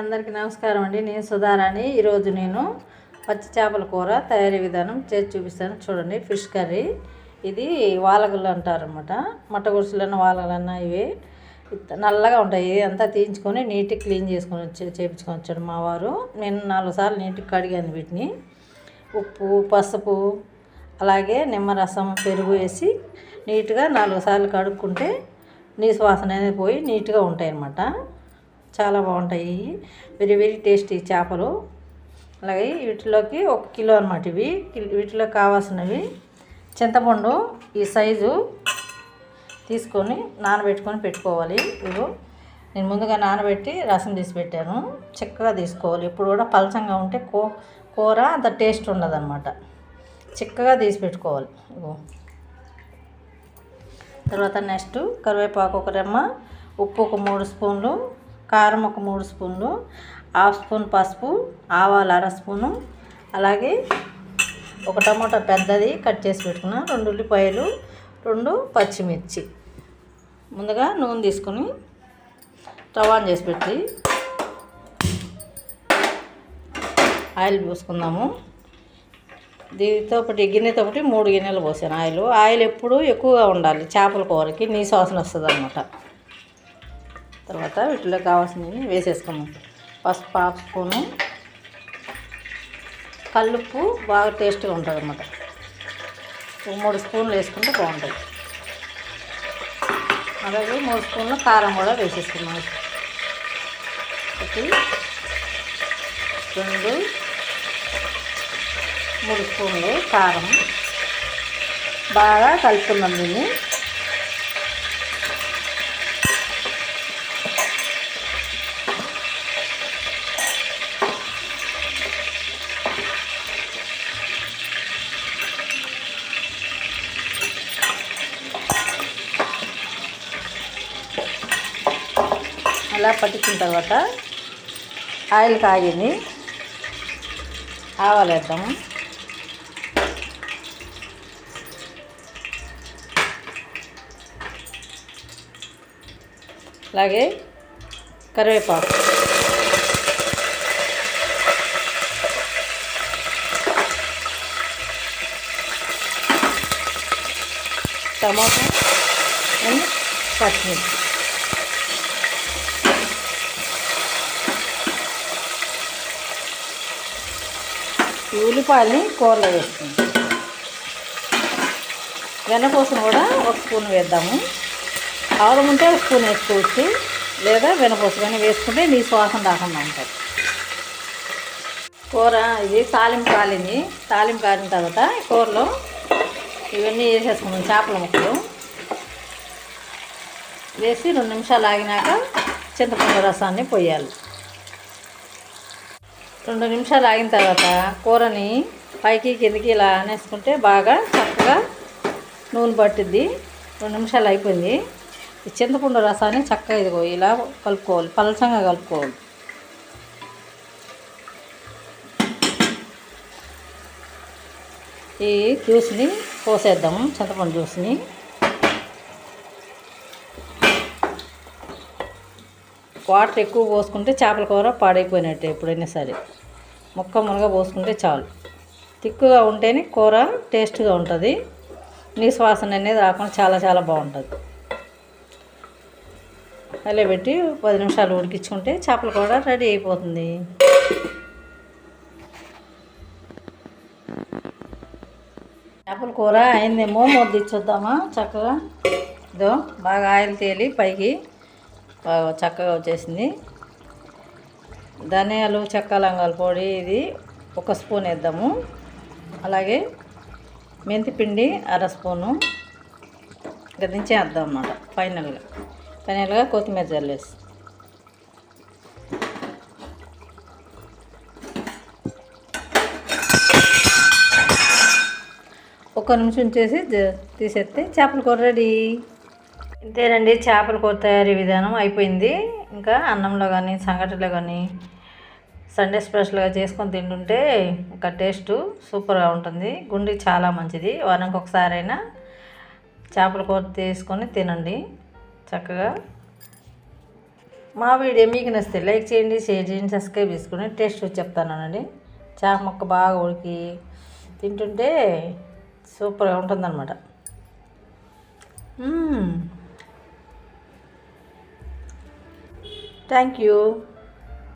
అందరికీ నమస్కారం అండి. నేను సుధారాణి. ఈరోజు నేను పచ్చి చేపల కూర తయారీ విధానం చేసి చూపిస్తాను. చూడండి ఫిష్ కర్రీ. ఇది వాలగలు అంటారనమాట అనమాట మట్టగుడుసులన్న వాలగలన్న ఇవి. నల్లగా ఉంటాయి. అంతా తీయించుకొని నీట్గా క్లీన్ చేసుకొని వచ్చి చేయించుకొని వచ్చాడు మా వారు. నేను నాలుగు సార్లు నీట్గా కడిగాను వీటిని. ఉప్పు పసుపు అలాగే నిమ్మరసం పెరుగు వేసి నీట్గా నాలుగు సార్లు కడుక్కుంటే నీసు వాసన అనేది పోయి నీట్గా ఉంటాయి అన్నమాట చాలా బాగుంటాయి. వెరీ వెరీ టేస్టీ చేపలు. అలాగే వీటిలోకి ఒక కిలో అనమాట ఇవి. వీటిలో కావాల్సినవి. చింతపండు ఈ సైజు తీసుకొని నానబెట్టుకొని పెట్టుకోవాలి. ఇవి నేను ముందుగా నానబెట్టి రసం తీసి పెట్టాను. చిక్కగా తీసుకోవాలి. ఇప్పుడు కూడా పలచంగా ఉంటే కూ కూర అంత టేస్ట్ ఉండదన్నమాట. చిక్కగా తీసి పెట్టుకోవాలి. ఇగో తర్వాత నెక్స్ట్ కరివేపాకు ఒక రెమ్మ ఉప్పు ఒక మూడు స్పూన్లు కారం ఒక మూడు స్పూన్లు హాఫ్ స్పూన్ పసుపు ఆవాలు అర స్పూను అలాగే ఒక టమాటా పెద్దది కట్ చేసి పెట్టుకున్న రెండు ఉల్లిపాయలు రెండు పచ్చిమిర్చి. ముందుగా నూనె తీసుకొని స్టవ్ ఆన్ చేసి పెట్టి ఆయిల్ పోసుకుందాము. దీనితో ఒకటి గిన్నెతో ఒకటి మూడు గిన్నెలు పోసాను. ఆయిల్ ఆయిల్ ఎప్పుడు ఎక్కువగా ఉండాలి చేపల కూరకి నీ వాసన వస్తుంది అనమాట తర్వాత వీటిలో కావాల్సినవి వేసేసుకోము పసుపు హాఫ్ స్పూను కల్లుప్పు బాగా టేస్ట్గా ఉంటుంది అన్నమాట. ఒక మూడు స్పూన్లు వేసుకుంటే బాగుంటుంది. అలాగే మూడు స్పూన్లు కారం కూడా వేసేసుకున్నాం ఒకటి రెండు మూడు స్పూన్లు కారం. బాగా కలుపుకుందాం దీన్ని. అలా పట్టించిన తర్వాత ఆయిల్ కాగింది. ఆవాలు వేద్దాము అలాగే కరివేపాకు. టమాటా అండ్ పచ్చిమిర్చి. ఈ ఉల్లిపాయల్ని కూరలో వేస్తుంది వెనపూసను కూడా ఒక స్పూన్ వేద్దాము. ఆవరం ఉంటే ఒక స్పూన్ వేసుకోవచ్చు లేదా వెనపూస కానీ వేసుకుంటే నీ శ్వాసం రాకుండా ఉంటుంది. కూర ఇది తాలింపు కాలింది. తాలింపు కాలిన తర్వాత కూరలో ఇవన్నీ వేసేసుకున్నాం చేపల ముక్కలు. వేసి రెండు నిమిషాలు ఆగినాక చింతపండు రసాన్ని పోయాలి. రెండు నిమిషాలు ఆగిన తర్వాత కూరని పైకి కిందకి ఇలా అనేసుకుంటే బాగా చక్కగా నూనె పట్టిద్ది. రెండు నిమిషాలు అయిపోయింది. ఈ చింతపండు రసాన్ని చక్కగా ఇదిగో ఇలా కలుపుకోవాలి. పలచంగా కలుపుకోవాలి. ఈ జ్యూస్ని పోసేద్దాము చింతపండు జ్యూస్ని. వాటర్ ఎక్కువ పోసుకుంటే చేపల కూర పాడైపోయినట్టే ఎప్పుడైనా సరే. ముక్క మునగ పోసుకుంటే చాలు. తిక్కుగా ఉంటేనే కూర టేస్ట్గా ఉంటుంది. నీ వాసన అనేది రాకుండా చాలా చాలా బాగుంటుంది. అలా పెట్టి పది నిమిషాలు ఉడికించుకుంటే చేపల కూర రెడీ అయిపోతుంది. చేపల కూర అయిందేమో మొద్దిచ్చుద్దామా చక్కగా. ఇదో బాగా ఆయిల్ తేలి పైకి బాగా చక్కగా వచ్చేసింది. ధనియాలు చెక్క లంగాల పొడి ఇది ఒక స్పూన్ వేద్దాము. అలాగే మెంతిపిండి అర స్పూను. ఇంకా దించేద్దాం అన్నమాట ఫైనల్గా. ఫైనల్గా కొత్తిమీర జల్లేసి ఒక నిమిషం ఉంచేసి తీసేస్తే చేపల కూర రెడీ. ఇంతేనండి చేపల కూర తయారీ విధానం అయిపోయింది. ఇంకా అన్నంలో కానీ సంగటిలో కానీ సండే స్పెషల్గా చేసుకొని తింటుంటే ఇంకా టేస్ట్ సూపర్గా ఉంటుంది. గుండె చాలా మంచిది. వారానికి ఒకసారైనా చేపల కూర తీసుకొని తినండి. చక్కగా మా వీడియో మీకు నచ్చితే లైక్ చేయండి షేర్ చేయండి సబ్స్క్రైబ్ చేసుకుని టేస్ట్ వచ్చి చెప్తానండి. చేప మొక్క బాగా ఉడికి తింటుంటే సూపర్గా ఉంటుందన్నమాట. Thank you.